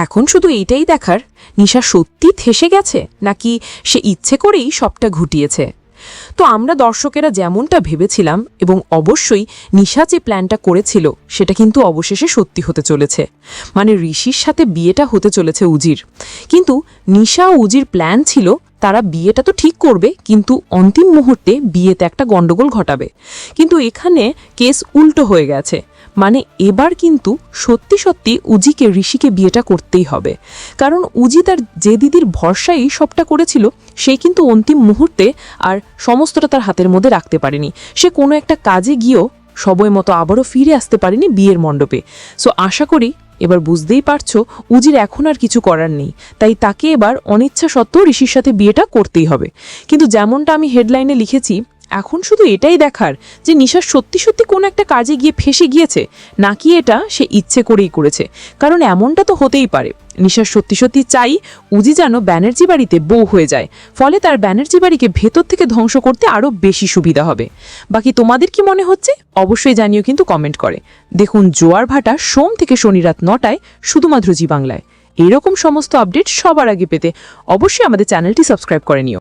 এখন শুধু এইটাই দেখার? নিশা সত্যি থেসে গেছে? নাকি সে ইচ্ছে করেই সবটা ঘুটিয়েছে? তো আমরা দর্শকেরা যেমনটা ভেবেছিলাম এবং অবশ্যই নিশা যে প্ল্যানটা করেছিল, সেটা কিন্তু অবশেষে সত্যি হতে চলেছে। মানে ঋষির সাথে বিয়েটা হতে চলেছে উজির। কিন্তু নিশা ও উজির প্ল্যান ছিল তারা বিয়েটা তো ঠিক করবে, কিন্তু অন্তিম মুহূর্তে বিয়েতে একটা গন্ডগোল ঘটাবে। কিন্তু এখানে কেস উল্টো হয়ে গেছে। মানে এবার কিন্তু সত্যি সত্যি উজিকে, ঋষিকে বিয়েটা করতেই হবে। কারণ উজি তার যে দিদির ভরসাই সবটা করেছিল সেই কিন্তু অন্তিম মুহূর্তে আর সমস্তটা তার হাতের মধ্যে রাখতে পারেনি। সে কোনো একটা কাজে গিয়েও সময় মতো আবারও ফিরে আসতে পারেনি বিয়ের মণ্ডপে। সো আশা করি এবার বুঝতেই পারছ, উজির এখন আর কিছু করার নেই। তাই তাকে এবার অনিচ্ছা সত্ত্বেও ঋষির সাথে বিয়েটা করতেই হবে। কিন্তু যেমনটা আমি হেডলাইনে লিখেছি, এখন শুধু এটাই দেখার যে নিশা সত্যি সত্যি কোনো একটা কাজে গিয়ে ফেসে গিয়েছে, নাকি এটা সে ইচ্ছে করেই করেছে। কারণ এমনটা তো হতেই পারে। নিশার সত্যি সত্যি চাই, উজি যেন ব্যানার্জি বাড়িতে বউ হয়ে যায়। ফলে তার ব্যানার্জি বাড়িকে ভেতর থেকে ধ্বংস করতে আরও বেশি সুবিধা হবে। বাকি তোমাদের কি মনে হচ্ছে? অবশ্যই জানিও কিন্তু কমেন্ট করে। দেখুন, জোয়ার ভাটা সোম থেকে শনি রাত নটায়, শুধুমাত্র জি বাংলায়। এরকম সমস্ত আপডেট সবার আগে পেতে অবশ্যই আমাদের চ্যানেলটি সাবস্ক্রাইব করে নিও।